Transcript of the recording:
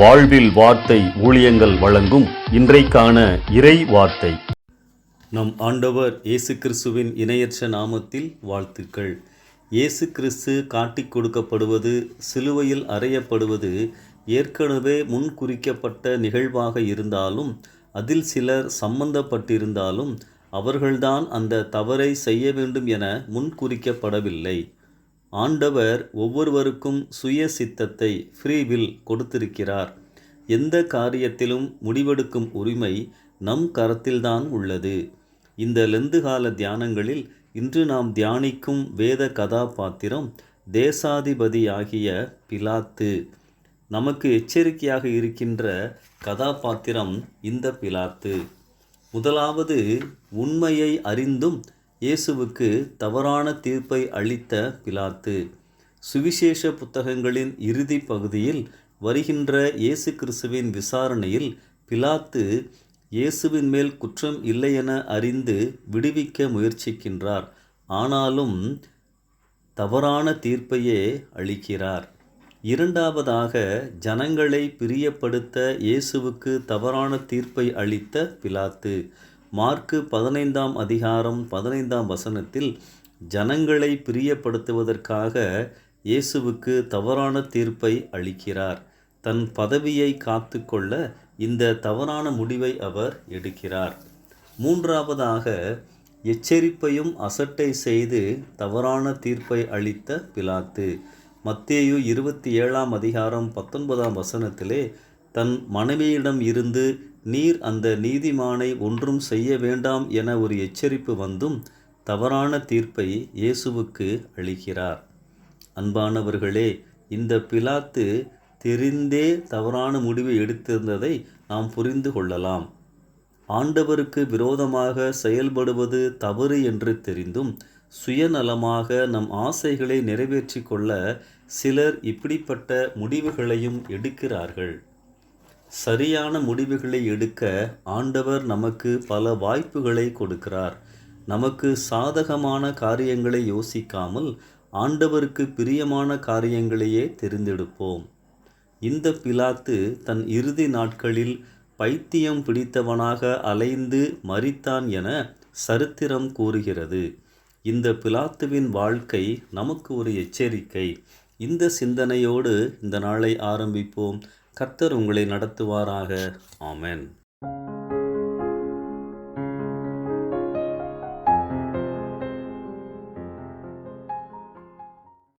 வாழ்வில் வார்த்தை ஊழியங்கள் வழங்கும் இன்றைக்கான இறை வார்த்தை. நம் ஆண்டவர் இயேசு கிறிஸ்துவின் இணையற்ற நாமத்தில் வாழ்த்துக்கள். இயேசு கிறிஸ்து காட்டிக் கொடுக்கப்படுவது சிலுவையில் அறையப்படுவது ஏற்கனவே முன்குறிக்கப்பட்ட நிகழ்வாக இருந்தாலும் அதில் சிலர் சம்பந்தப்பட்டிருந்தாலும் அவர்கள்தான் அந்த தவறை செய்ய வேண்டும் என முன்குறிக்கப்படவில்லை. ஆண்டவர் ஒவ்வொருவருக்கும் சுய சித்தத்தை ஃப்ரீவில் கொடுத்திருக்கிறார். எந்த காரியத்திலும் முடிவெடுக்கும் உரிமை நம் கரத்தில்தான் உள்ளது. இந்த லெந்து கால தியானங்களில் இன்று நாம் தியானிக்கும் வேத கதாபாத்திரம் தேசாதிபதியாகிய பிலாத்து. நமக்கு எச்சரிக்கையாக இருக்கின்ற கதாபாத்திரம் இந்த பிலாத்து. முதலாவது உண்மையை அறிந்தும் இயேசுவுக்கு தவறான தீர்ப்பை அளித்த பிலாத்து. சுவிசேஷ புத்தகங்களின் இறுதி பகுதியில் வருகின்ற இயேசு கிறிஸ்துவின் விசாரணையில் பிலாத்து இயேசுவின் மேல் குற்றம் இல்லை என அறிந்து விடுவிக்க முயற்சிக்கின்றார். ஆனாலும் தவறான தீர்ப்பையே அளிக்கிறார். இரண்டாவதாக ஜனங்களை பிரியப்படுத்த இயேசுவுக்கு தவறான தீர்ப்பை அளித்த பிலாத்து. மார்க்கு பதினைந்தாம் அதிகாரம் பதினைந்தாம் வசனத்தில் ஜனங்களை பிரியப்படுத்துவதற்காக இயேசுவுக்கு தவறான தீர்ப்பை அளிக்கிறார். தன் பதவியை காத்துக்கொள்ள இந்த தவறான முடிவை அவர் எடுக்கிறார். மூன்றாவதாக எச்சரிப்பையும் அசட்டை செய்து தவறான தீர்ப்பை அளித்த பிலாத்து. மத்தேயு இருபத்தி ஏழாம் அதிகாரம் பத்தொன்பதாம் வசனத்திலே தன் மனைவியிடம் இருந்து நீர் அந்த நீதிமானை ஒன்றும் செய்ய வேண்டாம் என ஒரு எச்சரிப்பு வந்தும் தவறான தீர்ப்பை இயேசுவுக்கு அளிக்கிறார். அன்பானவர்களே இந்த பிலாத்து தெரிந்தே தவறான முடிவை எடுத்திருந்ததை நாம் புரிந்து கொள்ளலாம். ஆண்டவருக்கு விரோதமாக செயல்படுவது தவறு என்று தெரிந்தும் சுயநலமாக நம் ஆசைகளை நிறைவேற்றி கொள்ள சிலர் இப்படிப்பட்ட முடிவுகளையும் எடுக்கிறார்கள். சரியான முடிவுகளை எடுக்க ஆண்டவர் நமக்கு பல வாய்ப்புகளை கொடுக்கிறார். நமக்கு சாதகமான காரியங்களை யோசிக்காமல் ஆண்டவருக்கு பிரியமான காரியங்களையே தெரிந்தெடுப்போம். இந்த பிலாத்து தன் இறுதி நாட்களில் பைத்தியம் பிடித்தவனாக அலைந்து மரித்தான் என சரித்திரம் கூறுகிறது. இந்த பிலாத்துவின் வாழ்க்கை நமக்கு ஒரு எச்சரிக்கை. இந்த சிந்தனையோடு இந்த நாளை ஆரம்பிப்போம். கர்த்தர் உங்களை நடத்துவாராக. ஆமேன்.